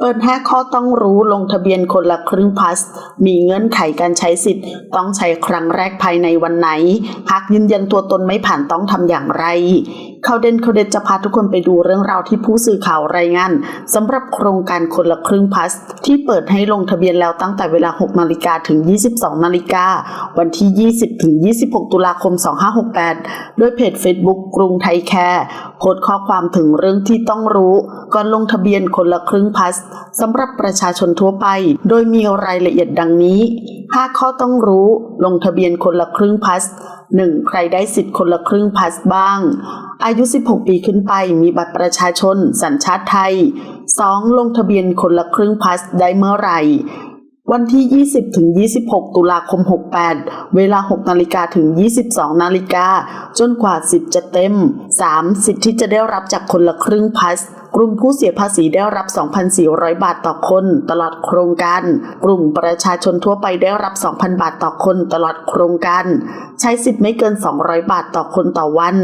เปิด5ข้อต้องรู้ลงทะเบียนคนละครึ่งพัส มีเงื่อนไขการใช้สิทธิ์ ต้องใช้ครั้งแรกภายในวันไหน หากยืนยันตัวตนไม่ผ่านต้องทำอย่างไร ข่าวเด่นข่าวเด็ดจะพาทุกคนไปดูเรื่องราวที่ผู้สื่อข่าวรายงานสำหรับโครงการคนละครึ่งพัส ที่เปิดให้ลงทะเบียนแล้วตั้งแต่เวลา 6 นาฬิกาถึง 22 นาฬิกา วันที่ 20 ถึง 26 ตุลาคม 2568 ด้วยเพจ Facebook กรุงไทยแคร์โพสต์ข้อความถึงเรื่องที่ต้องรู้ ก่อนลงทะเบียนคนละครึ่งพัสสำหรับประชาชนทั่วไป โดยมีรายละเอียดดังนี้ 5 ข้อต้องรู้ ลงทะเบียนคนละครึ่งพัส 1. ใครได้สิทธิ์คนละครึ่งพัสบ้าง อายุ 16 ปีขึ้นไปมีบัตรประชาชน สัญชาติไทย 2. ลงทะเบียนคนละครึ่งพลัสได้เมื่อไหร่วันที่ 20 ถึง 26 ตุลาคม 68 เวลา 6 นาฬิกาถึง 22 นาฬิกา จนกว่าสิทธิจะเต็ม 3. สิทธิ์ที่จะได้รับจากคนละครึ่งพัส กลุ่มผู้เสียภาษีได้รับ 2,400 บาทต่อคน ตลอดโครงการ กลุ่มประชาชนทั่วไปได้รับ 2,000 บาทต่อคนตลอดโครงการ ใช้สิทธิ์ไม่เกิน 200 บาทต่อคนต่อวัน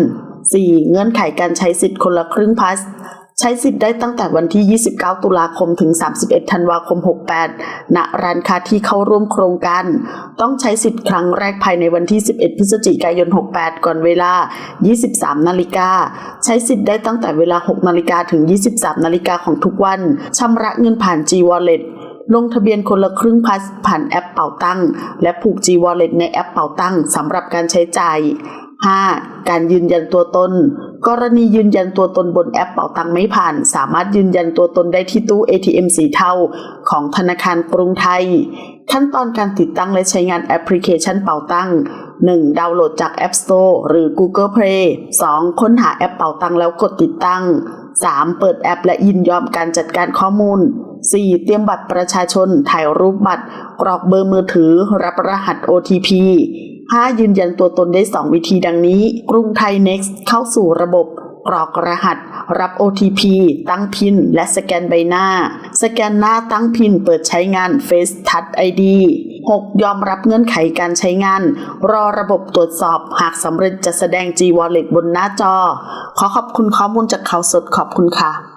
4. เงื่อนไขการใช้สิทธิ์คนละครึ่งพลัสใช้สิทธิ์ได้ตั้งแต่วันที่ 29 ตุลาคม ถึง 31 ธันวาคม 68 ณ ร้านค้าที่เข้าร่วมโครงการ ต้องใช้สิทธิ์ครั้งแรกภายในวันที่ 11 พฤศจิกายน 68 ก่อนเวลา 23 นาฬิกา ใช้สิทธิ์ได้ตั้งแต่เวลา 6 นาฬิกาถึง 23 นาฬิกาของทุกวัน ชำระเงินผ่าน G Wallet ลงทะเบียนคนละครึ่งพลัสผ่านแอปเป่าตั้ง และผูก G Wallet ในแอปเป่าตั้งสำหรับการใช้จ่าย 5. การยืนยันตัวตน กรณียืนยันตัวตนบนแอปเป่าตังไม่ผ่าน สามารถยืนยันตัวตนได้ที่ตู้ ATM สีเทาของธนาคารกรุงไทย ขั้นตอนการติดตั้งและใช้งานแอปพลิเคชันเป่าตัง 1. ดาวน์โหลดจาก App Store หรือ Google Play 2. ค้นหาแอปเป่าตังแล้วกดติดตั้ง 3. เปิดแอปและยินยอมการจัดการข้อมูล 4. เตรียมบัตรประชาชน ถ่ายรูปบัตร กรอกเบอร์มือถือ รับรหัส OTP 5. ยืนยันตัวตนได้ 2 วิธีดังนี้ กรุงไทย Next เข้าสู่ระบบกรอกรหัส รับ OTP ตั้งพิน และสแกนใบหน้า สแกนหน้าตั้งพิน เปิดใช้งาน Face Touch ID 6. ยอมรับเงื่อนไขการใช้งาน รอระบบตรวจสอบ หากสำเร็จจะแสดง G Wallet บนหน้าจอ ขอขอบคุณข้อมูลจากข่าวสดขอบคุณค่ะ